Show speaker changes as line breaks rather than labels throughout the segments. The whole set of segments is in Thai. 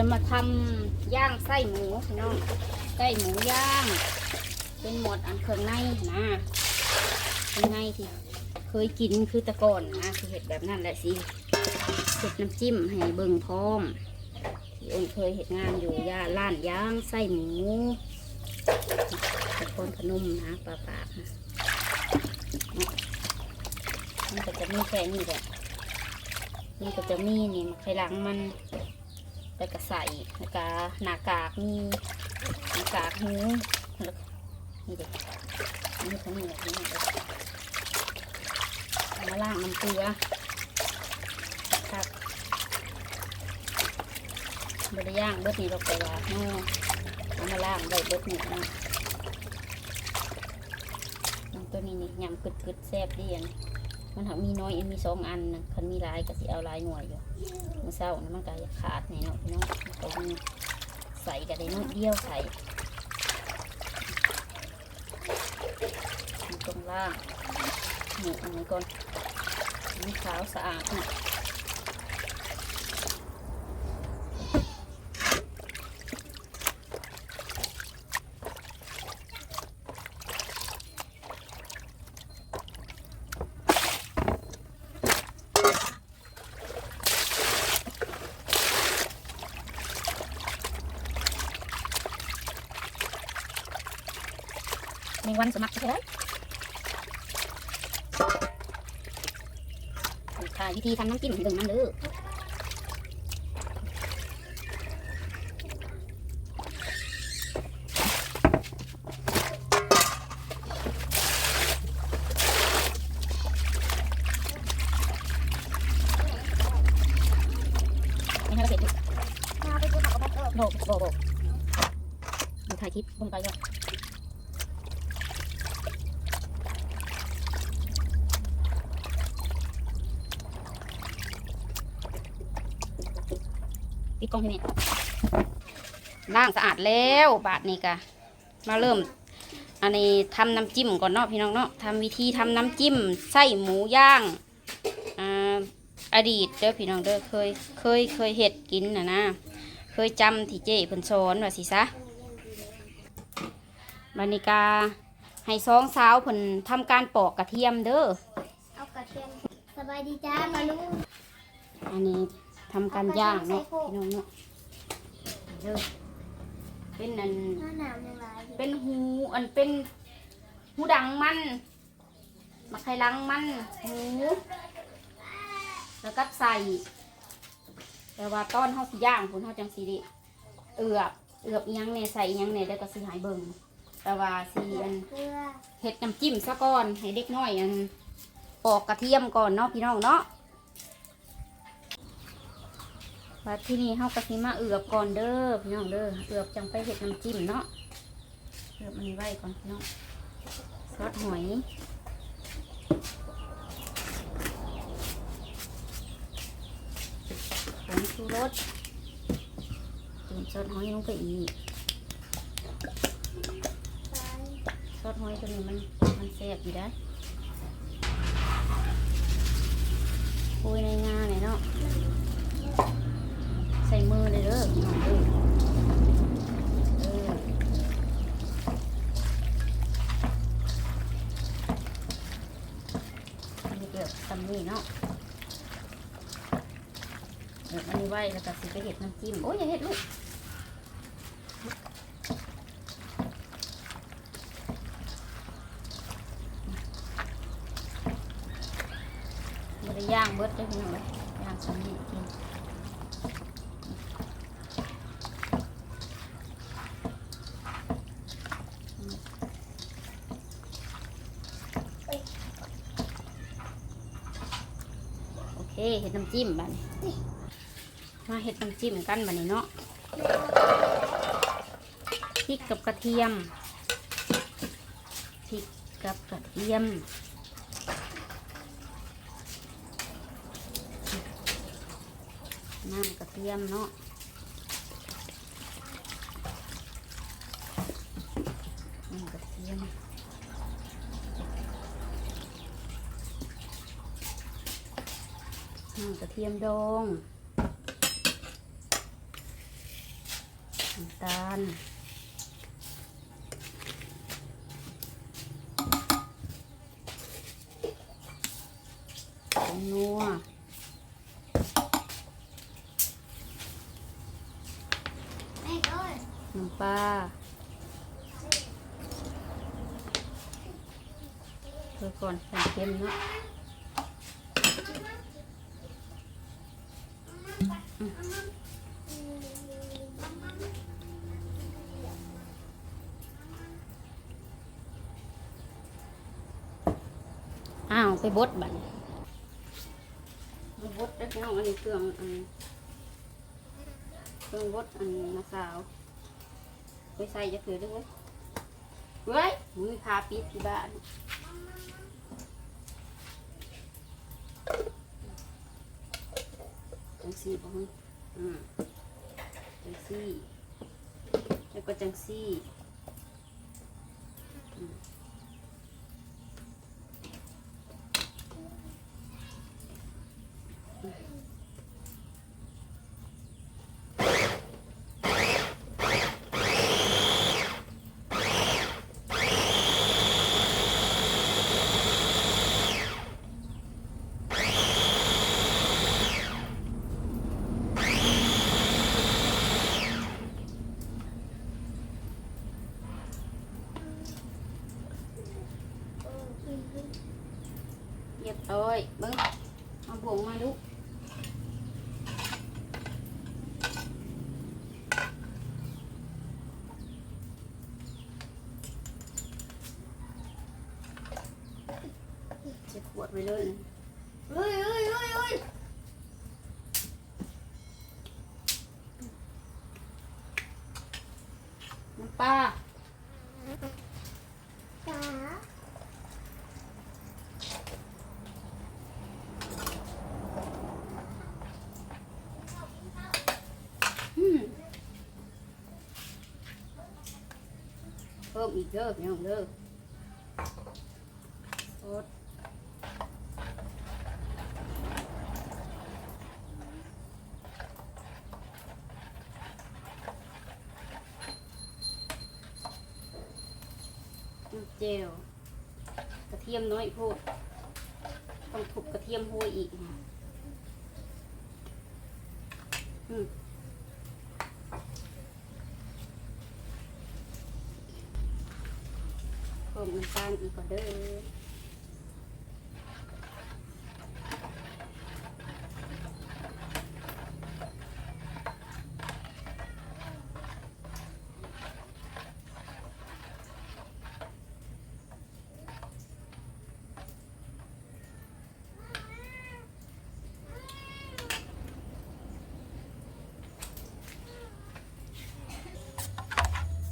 จะมาทำย่างไส้หมูพี่น้องไส้หมูย่าง เป็นหมดอันเครื่องในนะเครื่องในที่เคยกินคือตะก่อนนะคือเห็ดแบบนั้นแหละสิเห็ดน้ำจิ้มให้เบิ่งพร้อมที่อ้นเคยเห็ดงานอยู่ย่าล้านย่างไส้หมูตะกอนพนมนะปลาปากนะมันก็จะมีแค่นี้แหละมันก็จะมีนี่มันไข่หลังมัน แล้วก็ใส่แล้วก็หน้ากากมีหน้ากากหูแล้วนี่เด็กนี่ทั้งนี้ทั้งนี้เลยเอามาล่างน้ำเกลือครับบไดย่างเบิดนี่เราไปว่าเนาะเอามาล่างไว้เบิดนี่นะน้ำตัวนี้นี่ยำกึดกึดแซ่บดีอัน มันหามีน้อยอันมีสองอันนะคันมีลายก็สิเอาลายหน่วยอยู่มันเศร้านะมันก็จะขาดนี่เนาะพี่น้องตรงใส่กันได้น้อยเดียวใส่ตรงล่างนี่อันนี้ก่อนนี่ขาวสะอาดนะ วันสมัครใช่ไหมค่ะวิธีทำน้ำจิ้มถึงมันเด้อไม่ให้เราเสร็จ
มาไปกินผักกระเพาะ
โบกโบกโบกดูถ่ายคลิปลงไปด้วย กล้องให้แม่ล้างสะอาดแล้วบาทนี้กะมาเริ่ม อันนี้ทำน้ำจิ้มก่อนเนาะพี่น้องเนาะทำวิธีทำน้ำจิ้มไส้หมูย่างอ่าอดีตเด้อพี่น้องเด้อเคยเคยเคยเห็ดกินนะนะเคยจำที่เจ้เพิ่นสอนว่าสิซะบานิกาให้สองสาวเพิ่นทำการปอกกระเทียมเด้อ
เอากระเทียมสบายดีจ้ามาลุง
อันนี้ ทำการย่างเนาะพี่น้องเนาะเด้อเป็นอัน
หน้าหนาวยังไร
เป็นหูอันเป็นหูดังมันมะไข่ลังมันหูแล้วก็ใส่ แต่ว่าตอนเฮาสิย่างพุ่นเฮาจังสิไดิเอือบเอือบอิหยังเนี่ยใส่อิหยังเนี่ยแล้วก็สิหายเบิ่งแต่ว่าสิอัน
เพื่อ
เห็ดน้ำจิ้มซะก่อนให้เด็กน้อยอันปอกกระเทียมก่อนเนาะพี่น้องเนาะ ว่าที่นี่เฮากะสิมาเอือบก่อนเด้อพี่น้องเด้อเอือบจังไปเห็ดน้ำจิ้มเนาะเอือบมันไว้ก่อนพี่น้องซอสหอยผงชูรสเติมซอสหอยลงไปอีกซอสหอยตัวนี้มันมันแซ่บอยู่ได้คุยในงานเลยเนาะ มือเลยเด้อเดี๋ยวกับตำนี่เนาะเดี๋ยวอันนี้ไว้แล้วก็สิไปเห็ดน้ำจิ้มโอ้ยอย่าเห็ดลูกบริย่างเบิดได้พี่น้องเลยย่างสำลีกิน เคเห็ดน้ำจิ้มบ้านมาเห็ดน้ำจิ้มกันบ้านี้เนาะพริกกับกระเทียมพริกกับกระเทียมน้ำกระเทียมเนาะน้ำกระเทียมน้ำ กระเทียมดองน้ำตาลผงนัว
แม่ก็
น้ำปลาเพื่อก่อนใส่เค็มเนาะ อ้าวไปบดบัดนไปบดได้พี่น้องอันนี้เครื่องอันเครื่องบดอันนาสาวไปใส่จะถือด้วยเว้ยมือพาปิดที่บ้าน จังซี่บ่ฮึอืมจังซี่ แล้วก็จังซี่อืมเรียบร้อยเบิ้งเอาผงมาลูกเจ็บป วดไปเลยนะ
เฮ้ยเฮ้ยเฮ้ยเฮ้ย
น้ำปลา
จ๋า
อืมเพิ่มอีกเด้อพี่น้องเด้อส เจลกระเทียมน้อยพูดต้องถูกกระเทียมโหยอีกนะอืมเพิ่มน้ำตาลอีกก่อนเด้อ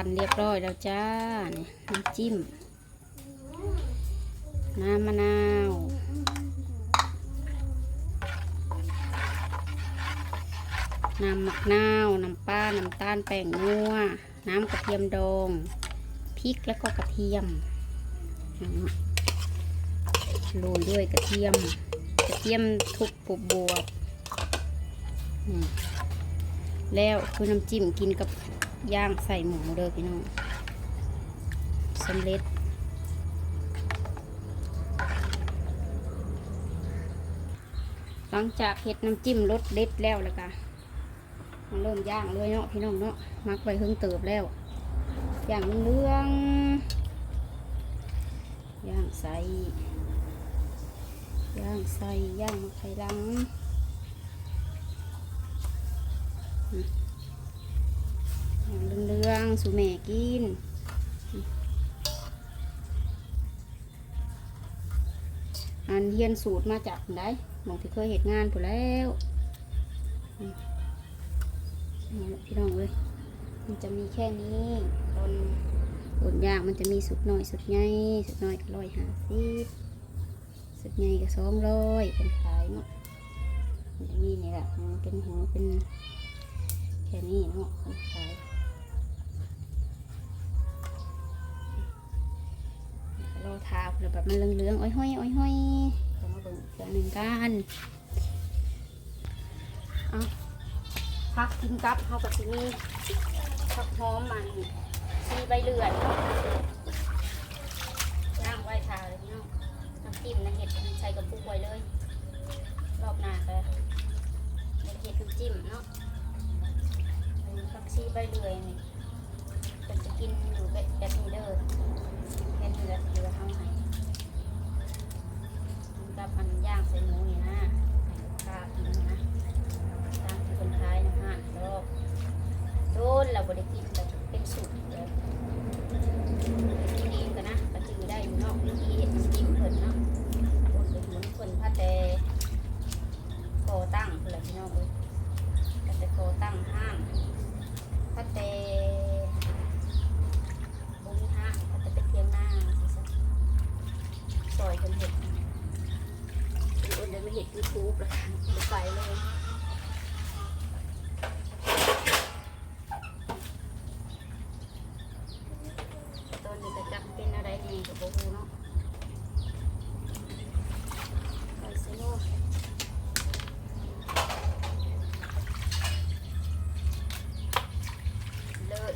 ปั่นเรียบร้อยแล้วจ้านี่น้ำจิ้ม น้ำมะนาวน้ำมะนาว น้ำปลา น้ำตาล แป้งนัว น้ำกระเทียมดอง พริกแล้วก็กระเทียม โรยด้วยกระเทียม กระเทียมทุบปุบบวบแล้วคือน้ำจิ้มกินกับ ย่างใส่หมูเด้อพี่น้องสำเร็จหลังจากเห็ดน้ำจิ้มรสเด็ดแล้วแล้วก็มาเริ่มย่างเลยเนาะพี่น้องเนาะมักไว้เพิ่งเติบแล้วย่างเรื่องย่างใส่ย่างใส่ย่างมะไข่ลังอืม งสู่แม่กินอันเฮียนสูตรมาจากไหนมองที่เคยเห็นงานผู้แล้วนี่แหละพี่น้องเลยมันจะมีแค่นี้ตอนบนยางมันจะมีสุดน้อยสุดใหญ่สุดน้อยก็ร้อยห้าสิบสุดใหญ่ก็สองร้อยเป็นขายเนาะมันจะมีนี่แหละเป็นหัวเป็นแค่นี้เนาะคนขายร แบบมันเหลืองๆอ้อยห้อยอ้อยห้อยเดี๋ยวมาเบิ่งเสือหนึ่งกันเอาพักกินกับเขากับที่นี่ผักหอมมันชีใบเลื่อนย่างไว้ทาเลยพี่น้องน้ำจิ้มนะเห็ดใส่กระปุกไว้เลย รอบหน้าก็เห็ดน้ำจิ้มเนาะอันนี้ผักชีใบเลื่อยนี่เป็นจะกินอยู่แบบแบบนี้เด้อแค่นี้แหละเดี๋ยวเอาให้ กับอันย่างใส่หมูนี่นะให้ลูกค้ากินนะตามที่คนขายนะฮะรอบโดนเราบริกินแบบเป็นสูตรเลยกินเองกันนะก็จือได้อยู่นาะวิธีเห็ดกินเพิ่นเนาะคนเป็นหมุนเพิ่นพาแต่ก่อตั้งเพิ่นละพี่น้องเลยแต่ก่อตั้งห้างพาแต่บุญห้างพาแต่เป็นเทียงหน้าสิซะซอยกันเห็ดเป็นคนเดินไปเห็ด ยูทูบแล้วไปเลย ตอนนี้ก็จักเป็นอะไรนี่กับโบฮูเนาะไปซิโน่เลิศ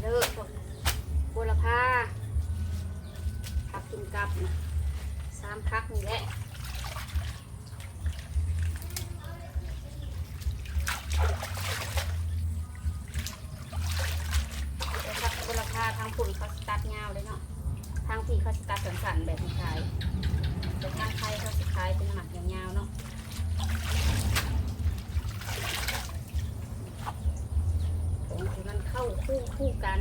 เลิศบัวละพา ซับนะสามพักนี่แหละแต่พักบัวละพาทางปุ่นเขาสตัดเงาวเลยเนาะทางพี่เขาสตัดสันๆแบบนี้ขายแต่ทางไทยเขาสขายเป็นหมักยาวๆเนาะ ของที่มันเข้าคู่คู่กัน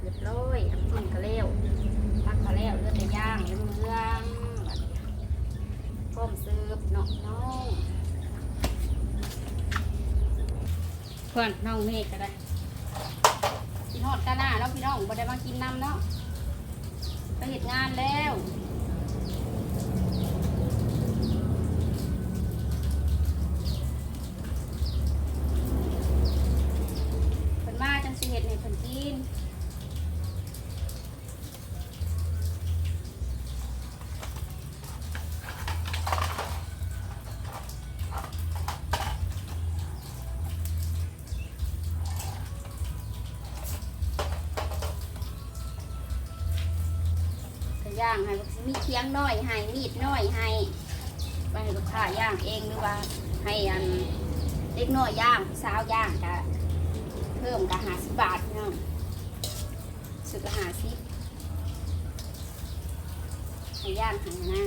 เรียบร้อยทำกินกะเล้วพักกะเล้วเลือดแต่ย่างเรื่องเรื่องพร้อมเสิร์ฟเนาะน้องเพื่อนน้องเมฆก็ได้กินทอดกาหน้าแล้วพี่น้องบ่ได้มากินน้ำเนาะไปเหตุงานแล้ว ย่างให้มีเคียงน้อยให้มีดน้อยให้ไปให้ลูกค้าย่างเองหรือว่าให้อันเล็กน้อยย่างสาวย่างกะเพิ่มกะหาสิบบาทเนาะสุดกะหาสิบให้ย่างห้นะ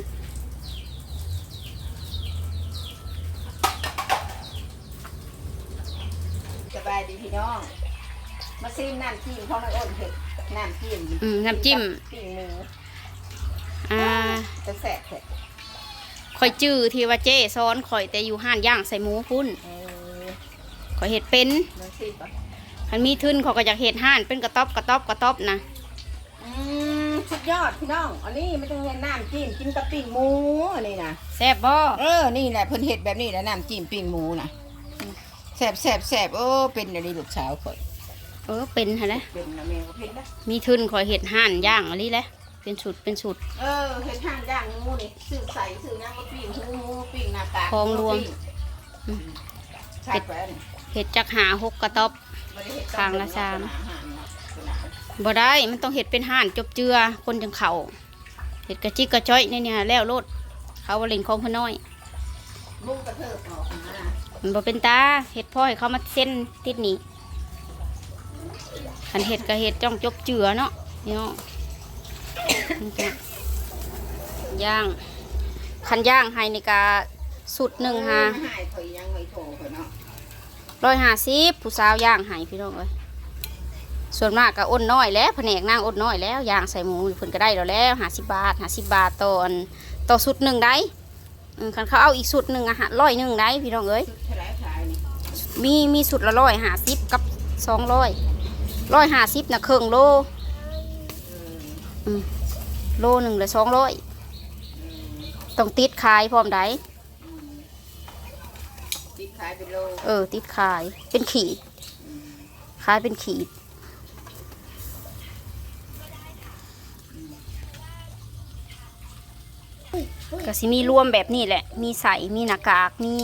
สบายดีพี่น้อง มาซิมน้ำจิ้มของน้อยอ้นเผ็ดน้ำจิ้ม
อืมน้ำจิ้ม
ปิ้งหมู
อ่า
จะแสบเผ็ด
ข่อยจื้อที่ว่าเจ้ซ้อนข่อยแต่อยู่ห้านย่างใส่หมูพุ่น
เออ
ข่อยเห็ดเป็น
น้ำจิ้มปะ
คันมีทุนเขาก็อยากเห็ดห้านเป็นกระต๊อบกระต๊อบกระต๊อบนะ
อืมสุดยอดพี่น้อง อันนี้ไม่ต้องเห็นน้ำจิ้มกินกับปิ้งหมูอันนี้นะ
แซ่บบ่
เออนี่แหละเพิ่นเห็ดแบบนี้แหละน้ำจิ้มปิ้งหมูนะแสบแสบแสบเออเป็นอะไรลูกสาวข่อย
เออเป็นฮะนะ
เป็นนะแม่ก็เผ็ดนะ
มีทุนข่อยเห็ดห้านย่างอะไรแหละ เป็นสุดเป็นสุด
เออเห็ดห่านย่างหมูนี่ซื้อใส่ซื้อย่างมาปิ้งหูหมูปิ้งหน้าตา
ของรวม
อืมใช่ไปแล้วนี่
เห็ดจักหาหกกระต๊อบ
บ่ได้เฮ็ด
ข้างละชาม
อาหารเนาะขนาด
บ่ได้มันต้องเห็ดเป็นห้านจบเจือคนจังเขาเห็ดกระจิกกระจ้อยในเนี่ยแล้วโลดเขาวาเลินของพน้อย
มุ้งกระเทิบออกมา
มันบ่เป็นตาเห็ดพ่อให้เขามาเส้นติดหนี้คันเห็ดก็เห็ดจ้องจบเจือเนาะนี่เนาะนี่จ้ะ ย่าง คันย่างให้ในกาสุดหนึ่งฮะ
หายข่อยยังไม่โทรข่อยเนาะ
ร้อยห้าสิบผู้สาวย่างให้พี่น้องเอ้ยส่วนมากก็อ้นน้อยแล้วแผนกนางอ้นน้อยแล้วย่างใส่หมูเพิ่นก็ได้แล้วแล้วห้าสิบบาทห้าสิบบาทต่อต่อสุดหนึ่งได้คันเขาเอาอีกสุดหนึ่งอะฮะร้อยหนึ่งได้พี่น้องเอ้ยมีมีสุดละร้อยห้าสิบกับสองร้อยร้อยห้าสิบนะเครื่องโล โลหนึ่งหรือสองร้อยต้องติดขายพร้อมได
ติดขายเป็นโล
เออ ติดขายเป็นขีดขายเป็นขีดก็สิมีรวมแบบนี้แหละ มีใส่มีหน้ากากมี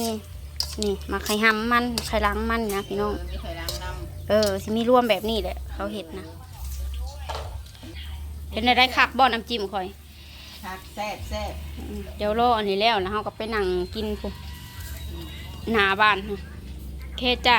นี่มาไข่ห้ำมันไข่ล้างมันนะพี่น้อง
เออมีไข่ล้างน้
เออสิมีรวมแบบนี้แหละ เขาเห็ดนะ เป็นได้คักบ่อน้ำจิ้มคอยำ
ผักแซ่บแซ่บ
อืมเดี๋ยวรออันนี้แล้วนะเฮาก็ไปนั่งกินพุ่นหน้าบ้านค่ะโอเคจ้า